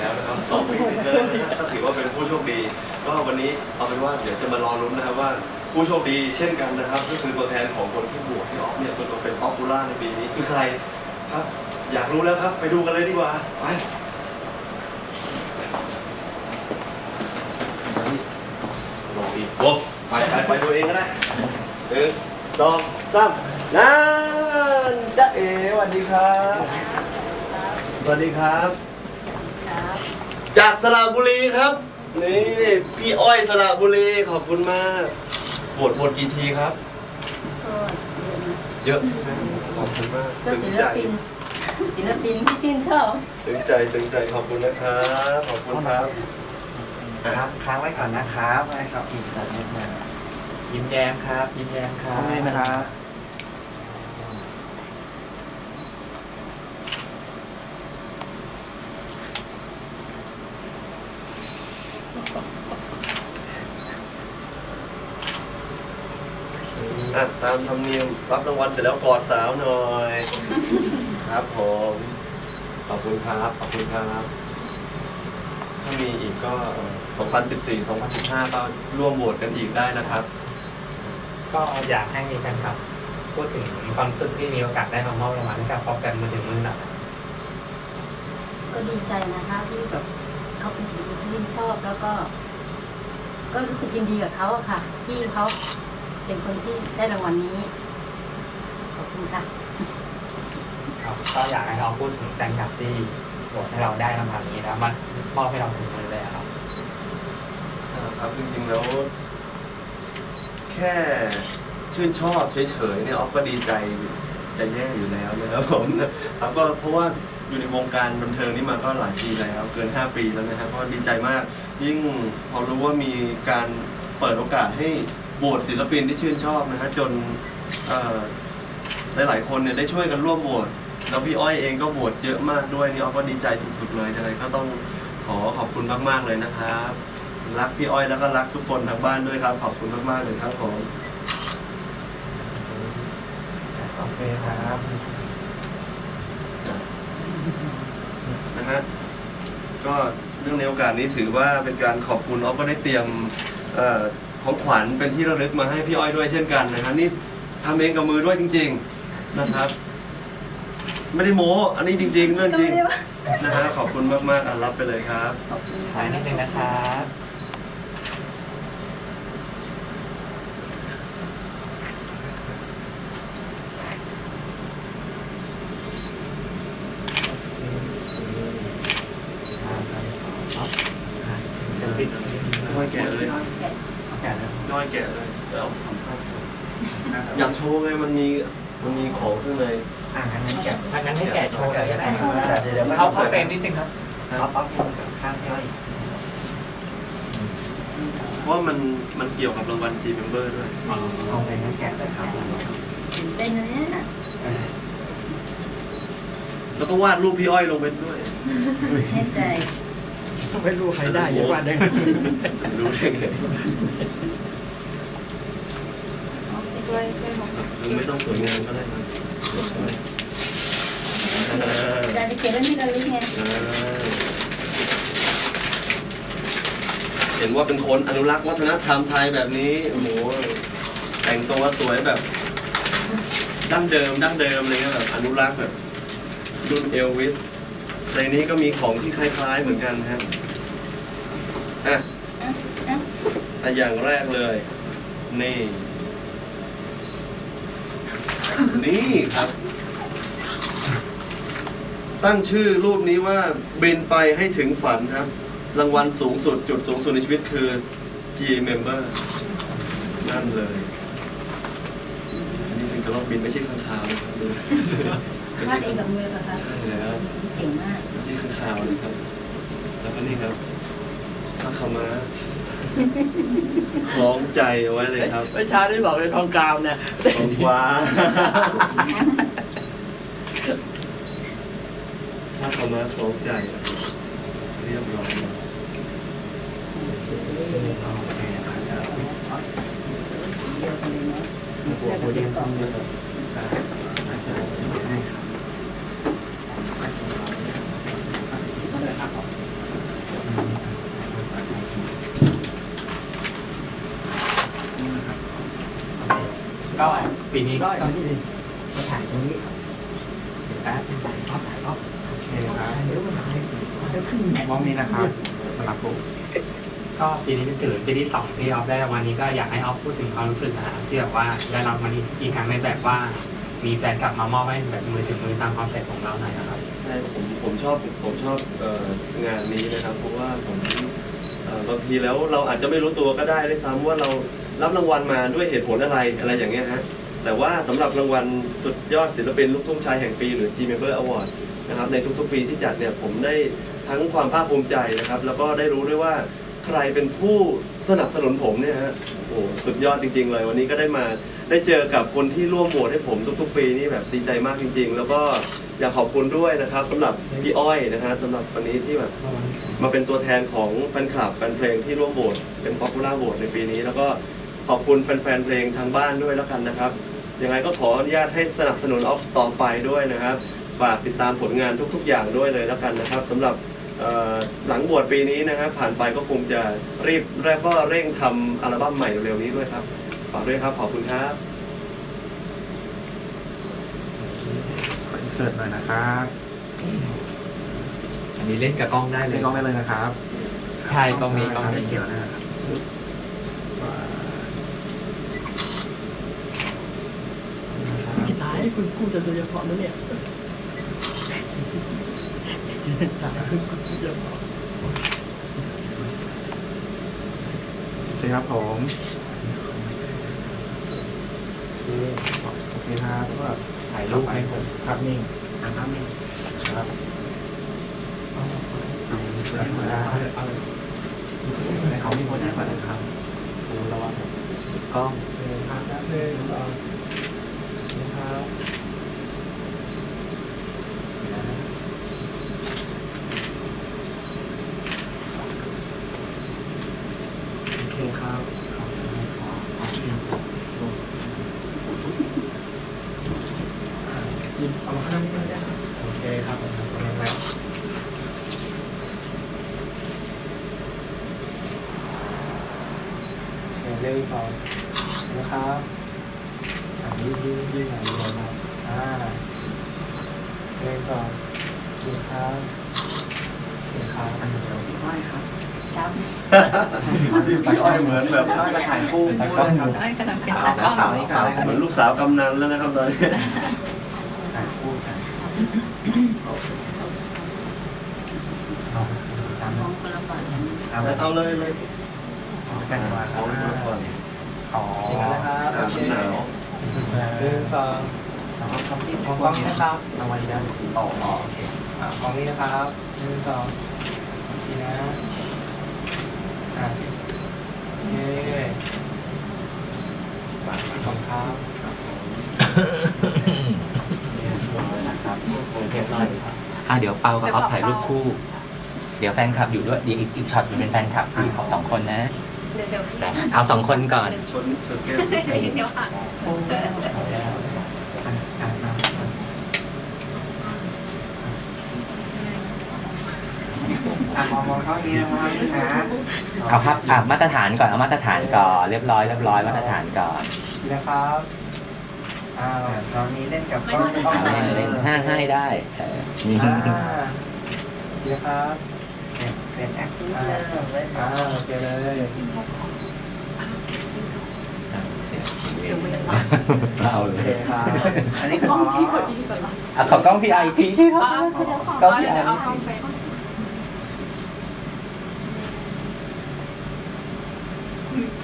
แล้วนะครับสองปีติดเลยนะฮะก็ถือว่าเป็นผู้โชคดี ก็วันนี้เอาเป็นว่าเดี๋ยวจะมารอลุ้นนะครับว่าผู้โชคดีเช่นกันนะครับ ก็คือตัวแทนของคนที่บวกที่ออฟเนี่ยจนมาเป็นป๊อปปูล่าในปีนี้คือใครครับ อยากรู้แล้วครับ ไปดูกันเลยดีกว่าไปรองอีกโว้ไปไปไปดูเองก็ได้หนึ่งสองสามนั่นจ๊ะเอ๋สวัสดีครับ สวัสดีครับ จากสระบุรีครับ นี่พี่อ้อยสระบุรีขอบคุณมากบทบทกี่ทีครับ ก็เยอะนะเยอะใช่ไหมขอบคุณมากก็ซึ้ศิงลใจปินศิลปินที่ชื่นชอบซึ้งใจซึ้งใจขอบคุณนะครับขอบคุณครับครับค้างไว้ก่อนนะครับไว้กับอีกสักนิดหนึงยิ้มแย้มครับ ยิ้มแย้มครับ นี่นะครับ อะตามธรรมเนียมรับรางวัลเสร็จแล้วกอดสาวหน่อย ครับผม ขอบคุณครับ ขอบคุณครับ ถ้ามีอีกก็ 2014 2015 ก็ร่วมโหวตกันอีกได้นะครับ ก็อยากให้มีแฟนคลับ พูดถึงความรู้สึกที่มีโอกาสได้มามอบรางวัลให้กับป๊อปกันมือถึงมือหนักก็ดีใจนะคะที่แบบ เขาเป็นศิลปินที่ชื่นชอบแล้วก็ ก็รู้สึกยินดีกับเขาอะค่ะ ที่เขาเป็นคนที่ได้รางวัลนี้ ขอบคุณค่ะ ครับก็อยากให้เราพูดถึงแฟนคลับที่โหวตให้เราได้รางวัลนี้แล้วมันมอบให้เราถึงมือเลยอะครับอ่าครับจริงๆแล้วแค่ชื่นชอบเฉยๆเนี่ยออฟก็ดีใจจะแย่อยู่แล้วนะครับผมครับก็เพราะว่า อยู่ในวงการบันเทิงนี้มาก็หลายปีแล้วเกิน 5 ปีแล้วนะครับก็ดีใจมาก ยิ่งพอรู้ว่ามีการเปิดโอกาสให้โหวตศิลปินที่ชื่นชอบนะฮะจนเอ่อหลายๆคนเนี่ยได้ช่วยกันร่วมโหวตแล้วพี่อ้อยเองก็โหวตเยอะมากด้วยนี่ออฟก็ดีใจสุดๆเลยยังไงก็ต้องขอขอบคุณมากๆเลยนะครับรักพี่อ้อยแล้วก็รักทุกคนทางบ้านด้วยครับ ขอบคุณมากๆเลยครับผมโอเคครับ นะฮะก็เรื่องในโอกาสนี้ถือว่าเป็นการขอบคุณออฟก็ได้เตรียมเอ่อของขวัญเป็นที่ระลึกมาให้พี่อ้อยด้วยเช่นกันนะครับนี่ทำเองกับมือด้วยจริง ๆนะครับ ไม่ได้โม้อันนี้จริง ๆ เรื่องจริงนะฮะขอบคุณมากๆอะรับไปเลยครับ ขอบคุณถ่ายนิดนึงนะครับ เชิญพี่ ย่อยแกะเลย เอาแกะเลย ย่อยแกะเลยเดี๋ยวเอาสัมภาษณ์อยากโชว์ไงมันมีมันมี ของข้างในอ่างั้นแกะถ้างั้นให้แกะโชว์เลยก็ได้ครับเดี๋ยวเดี๋ยวเข้าเข้าเฟรมนิดนึงครับเอาป๊อปยืนกับข้างย่อยเพราะว่ามันมันเกี่ยวกับรางวัล G Member ด้วยเอาไปงั้นแกะเลยครับตื่นเต้นนะเนี่ยแล้วก็วาดรูปพี่อ้อยลงไปด้วยแน่ใจไม่รู้ใครได้เยอะกว่าเดิมรู้ได้ไง ช่วยช่วยผมหรือไม่ต้องสวยงามก็ได้นะเออได้ไปเก็บไว้ที่ระลึกไงเออเห็นว่าเป็นคนอนุรักษ์วัฒนธรรมไทยแบบนี้โอ้โหแต่งตัวสวยแบบดั้งเดิมดั้งเดิมเลยแบบอนุรักษ์แบบรุ่นเอลวิสในนี้ก็มีของที่คล้ายๆเหมือนกันฮะอะอะอะอะอย่างแรกเลย นี่ นี่ครับ ตั้งชื่อรูปนี้ว่าบินไปให้ถึงฝันครับ รางวัลสูงสุดจุดสูงสุดในชีวิตคือ G Member นั่นเลยอันนี่เป็นกระรอกบินไม่ใช่ข้างคาวนะครับดูไม่วาใช่ดเองกับมือเหรอคะใช่แล้วเก่งมาก ไม่ใช่ข้างคาวนะครับ แล้วก็นี่ครับพระขาวม้า คล้องใจเอาไว้เลยครับเมื่อเช้าได้บอกเลยทองกาวเนี่ยของว้าถ้าเขามาคล้องใจอะเรียบร้อยเดียวกันเลยเนาะมีเสื้อกับเสื้อกล่องให้ครับ ก็ตอนนี้มาถ่ายตรงนี้แป๊บถ่ายรอบถ่ายรอบโอเคครับเดี๋ยวมาถ่ายเดี๋ยวขึ้นมองนี้นะครับสำหรับผมก็ปีนี้เป็นถือปีที่สองที่ออฟได้รางวัลนี้ก็อยากให้ออฟพูดถึงความรู้สึกนะฮะที่แบบว่าได้รับรางวัลนี้อีกครั้งในแบบว่า มีแฟนกลับมามอบให้แบบมือถึงมือตามคอนเซ็ปต์ของเราหน่อยนะครับใช่ผมผมชอบผมชอบเอ่องานนี้นะครับเพราะว่าผมเอ่อบางทีแล้วเราอาจจะไม่รู้ตัวก็ได้ด้วยซ้ำว่าเรารับรางวัลมาด้วยเหตุผลอะไรอะไรอย่างเงี้ยฮะ แต่ว่าสำหรับรางวัลสุดยอดศิลปินลูกทุ่งชายแห่งปี หรือ G Member Award นะครับในทุกๆปีที่จัดเนี่ยผมได้ทั้งความภาคภูมิใจนะครับ แล้วก็ได้รู้ด้วยว่าใครเป็นผู้สนับสนุนผมเนี่ยฮะโอ้โหสุดยอดจริง ๆ เลยวันนี้ก็ได้มาได้เจอกับคนที่ร่วมโหวตให้ผมทุกๆ ปีนี่แบบดีใจมากจริง ๆ แล้วก็อยากขอบคุณด้วยนะครับสำหรับพี่อ้อยนะฮะสำหรับวันนี้ที่แบบมาเป็นตัวแทนของแฟนคลับแฟนเพลงที่ร่วมโหวตเป็นป๊อปปูล่าโหวตในปีนี้ แล้วก็ขอบคุณแฟนๆเพลงทางบ้านด้วยแล้วกันนะครับ ยังไงก็ขออนุญาตให้สนับสนุนออฟต่อไปด้วยนะครับ ฝากติดตามผลงานทุก ๆ อย่างด้วยเลยแล้วกันนะครับสำหรับเอ่อหลังบวชปีนี้นะครับผ่านไปก็คงจะรีบแล้วก็เร่งทำอัลบั้มใหม่เร็วๆนี้ด้วยครับ ฝากด้วยครับ ขอบคุณครับขออินเสิร์ตหน่อยนะครับอันนี้เล่นกับกล้องได้เลเล่ยนกล้องได้เลยนะครับ ใช่กล้องนี้กล้องนี้ ไม่เขียวนะครับ ตายคุณพูดจะโดยเฉพาะนะเนี่ยตายคุณพูดโดยเฉพาะโอเครับผมโอเคครับวก็ถ่ายรูปให้ผมภาพนิ่งอ่าภาพนิ่งครับเอาเอาเอาเอาในเขามีคนได้ก่อนนะครับดูระวังกล้องโอเคครับแป๊บนึงรอนะครับโอเคครับขอขอขอเพียงยินเอามาข้างหน้านี้ก็ได้ครับโอเคครับผมกำลังแล้ว เดี๋ยวเรื่องก่อนะครับอันนี้ยืดยืดหน่อยยืดหน่อยครับอ่าเรื่องก่อนกินข้าวกินข้าวอันเดียวพี่อ้อยครับครับ พี่อ้อยเหมือนแบบพี่อ้อยมาถ่ายคู่คู่เลยครับอ้อยกำลังเป็นตากล้องเต่านี้ก่อนเหมือนลูกสาวกำนันแล้วนะครับตอนนี้ถ่ายคู่กันเอาเลยเลย เอากันมาครัเอาบเลยก่อนอ๋อจริงนะครับอ่ามันหนาวหนึ่งสองเอาคำที่มองกล้องนะครับรางวัลยันต่ออ๋อโอเคอ่ากล้องนี้นะครับหนึ่งสองทีนะอ่าชิโอเคฝากขอบครับนะครับเรียบร้อยครับอะเดี๋ยวเปากับออฟถ่ายรูปคู่ เดี๋ยวแฟนคลับอยู่ด้วยเดี๋ยวอีกอีกช็อตหนึ่งเป็นแฟนคลับสี่ของสองคนนะ เดี๋ยวเดี๋ยวพี่เอาสองคนก่อน ชนชนแก้วเดี๋ยวอะอันอันอันอะมองมองเข้านี้มองนี่นะเอาครับอะมาตรฐานก่อน เอามาตรฐานก่อน เรียบร้อยเรียบร้อยมาตรฐานก่อนนะครับอ่าอ่าตอนนี้เล่นกับกล้องกล้องเอาไหนเล่นเลยให้ให้ได้เออนี่อ่านะครับ เป็นแอคทีฟเริ่มเล่นอ่าโอเคเลย จริงๆเขาขอเสียงเอาโอเลเคยครับอันนี้ขกล้อองพี่คนดีกว่าเราอะขอกล้องพี่ไอพีที่ครับคือเดี๋ยวขอกล้องเดี๋พี่ยวไอเอาเข้าไป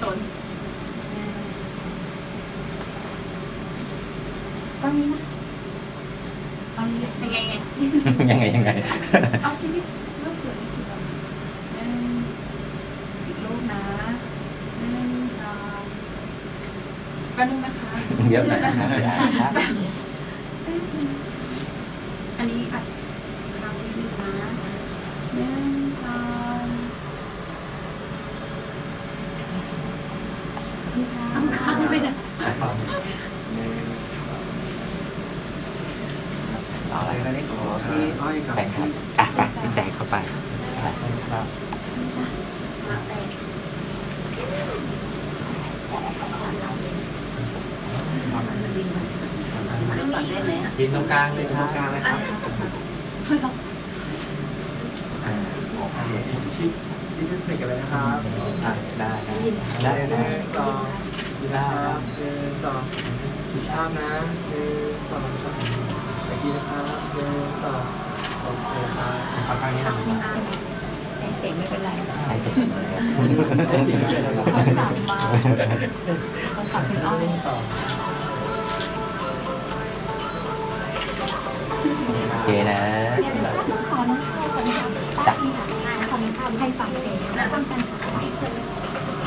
ชนตอนนี้นะตอนนี้ยังไงไงยังไงยังไง เอาที่พี่รู้สึกที่สุดแบบหนึ่งอีกรูป นะหนึ่งสองแป๊บนึงนะคะเดี๋ยวนะอันนี้อัดครั้งนี้นะหนึ่งสองต้องค้างไปนะเอาอะไรอันนี้ขอพี่อ้อยกับแบ่งครัพี่บอะไปพี่แบ่งเข้าไป ครับ มาแต่ มันดินมันสยืนตรงกลางเลยตครรับงกลางเลยครับอ่าโอเคชิดที่เพื่อนกันเลยนะครับอะได้ได้ได้ได้หนึ่ได้งสองครับหนึ่งสองอีกภาพนะหนึ่งสองสามเมื่อกี้นะครับหนึ่งสองโอเคครับขอกลางนี้นะครับเสียงไม่เป็นไรให้เสร็จเลยเขาสั่งมาเขาสั่งเป็นอ้อยหนึ่งสอง เคนะเดี๋ยวนะต้องขอน้องข้าวก่อนนะคะป้าที่หาทานขอน้องข้าวให้ฟังเพลงนะฟังกัน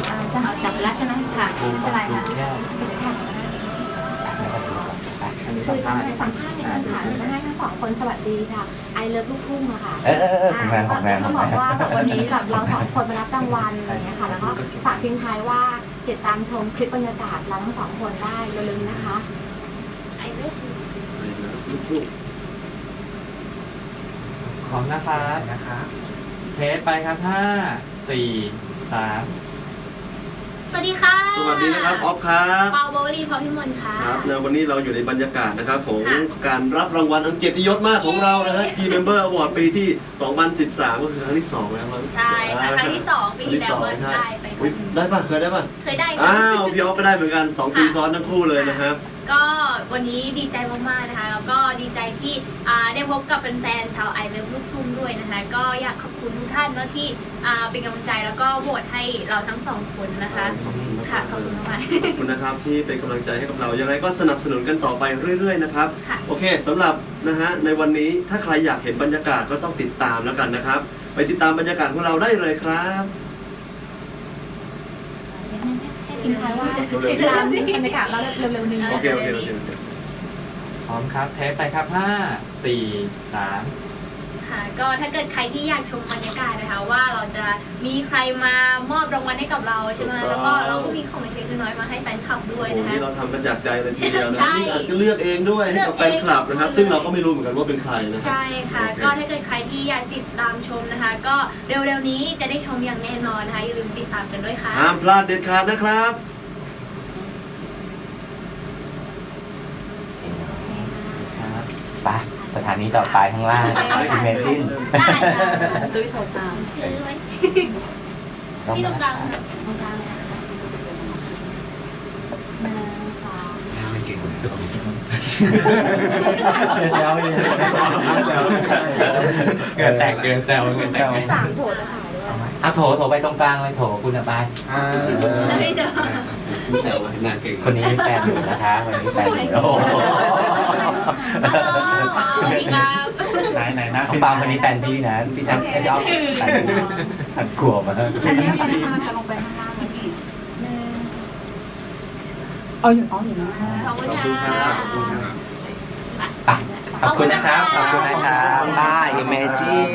อ่าจะเอาจับไปแล้วใช่ไหมค่ะไม่เป็นไรค่ะไม่เป็นไรค่ะอันนี้คืสัอมจะภาษณ์มาสัมภาษณ์ในการถามนะคะทั้งสองคนสวัสดีค่ะไอเลิฟลูกทุ่งอะค่ะเออเออเออของแรงของแรงขต้อองงบแรอกงว่าแบบวันนี้แบบเราสองคนมารับรางวัลอะไรอย่างเงี้ยค่ะ แล้วก็ฝากทิ้งท้ายว่าติดตามชมคลิปบรรยากาศเราทั้งสองคนได้เร็วๆนี้นะคะไอเลิฟ พร้อมนะครับนะครับเทสไปครับห้าสี่สามสวัสดีค่ะสวัสดีนะครับออฟครับเปาโบลีพอพิมลค่ะ ครับนะวันนี้เราอยู่ในบรรยากาศนะครับของค่ะการรับรางวัลอันเกียรติยศมากของเรานะฮะ G Member Award ปีที่ 2013 ก็คือครั้งที่2แล้วมั้งใช่ค่ะครั้งที่สองปีที่แล้วก็ใช่ได้ไป อุ๊ยได้ป่ะเคยได้ป่ะ เคยได้ค่ะ อ้าวพี่ออฟก็ได้เหมือนกัน 2 ปีซ้อนทั้งคู่เลยนะครับ ก็วันนี้ดีใจมากๆนะคะ แล้วก็ดีใจที่อ่าได้พบกับแฟนๆชาวไอเลิฟลูกทุ่งด้วยนะคะ ก็อยากขอบคุณทุกท่านเนาะที่อ่าเป็นกำลังใจแล้วก็โหวตให้เราทั้งสองคนนะคะค่ะขอบคุณมากขอบคุณนะครับที่เป็นกำลังใจให้กับเรา ยังไงก็สนับสนุนกันต่อไปเรื่อยๆนะครับ ค่ะ โอเคสำหรับนะฮะในวันนี้ถ้าใครอยากเห็นบรรยากาศก็ต้องติดตามแล้วกันนะครับ ไปติดตามบรรยากาศของเราได้เลยครับ ทิ้งท้ายว่าเร็วๆติดตามบรรยากาศเราเร็วๆนี้ โอเคโอเคโอเคโอเคพร้อมครับ เทสไปครับห้าสี่สาม ค่ะก็ถ้าเกิดใครที่อยากชมบรรยากาศนะคะ ว่าเราจะมีใครมามอบรางวัลให้กับเราใช่ไหมถูกต้อง แล้วก็เราก็มีของเล็กๆน้อยๆมาให้แฟนคลับด้วยโอ้โหนะคะ นี่เราทำกันจากใจเลยทีเดียวนะใช่นี่อาจจะเลือกเองด้วยให้กับแฟนคลับนะครับ เลือกเอง ซึ่งเราก็ไม่รู้เหมือนกันว่าเป็นใครนะครับใช่ค่ะ โอเค ก็ถ้าเกิดใครที่อยากติดตามชมนะคะ ก็เร็วๆนี้จะได้ชมอย่างแน่นอนนะคะอย่าลืมติดตามกันด้วยค่ะ ห้ามพลาดเด็ดขาดนะครับครับไป สถานีต่อไปข้างล่าง Imagine ได้ค่ะตุ้ยโซตามถือไว้ต้องที่ตรงกลางมาค่ะตรงกลางเลยนะคะหนึ่งสอง ไม่เก่งเลยแล้วเนี่ยแล้วเกินแตกเกินแซวเกินแตกสามโถจะถ่ายด้วยอะโถโถไปตรงกลางเลยโถคุณอะไปอ่าแล้วได้เจอคุณแซวว่านางเก่งคนนี้มีแฟนอยู่นะคะคนนี้แฟนอยู่โอ้โห ฮัลโหลสวัสดีครับ ไหนไหนนะน้องปาล์มคนนี้แฟนพี่นะพี่แจ๊คไอ้ยอมแฟนพี่หันกลัวมากอันนี้ปฏิภาณจะลงไปข้างล่างเลยหนึ่งเอาอยู่เอาอยู่นะขอบคุณขอบคุณคค่ะรับขอบคุณครับไปขอบคุณนะครับ ขอบคุณนะครับบาย Imagine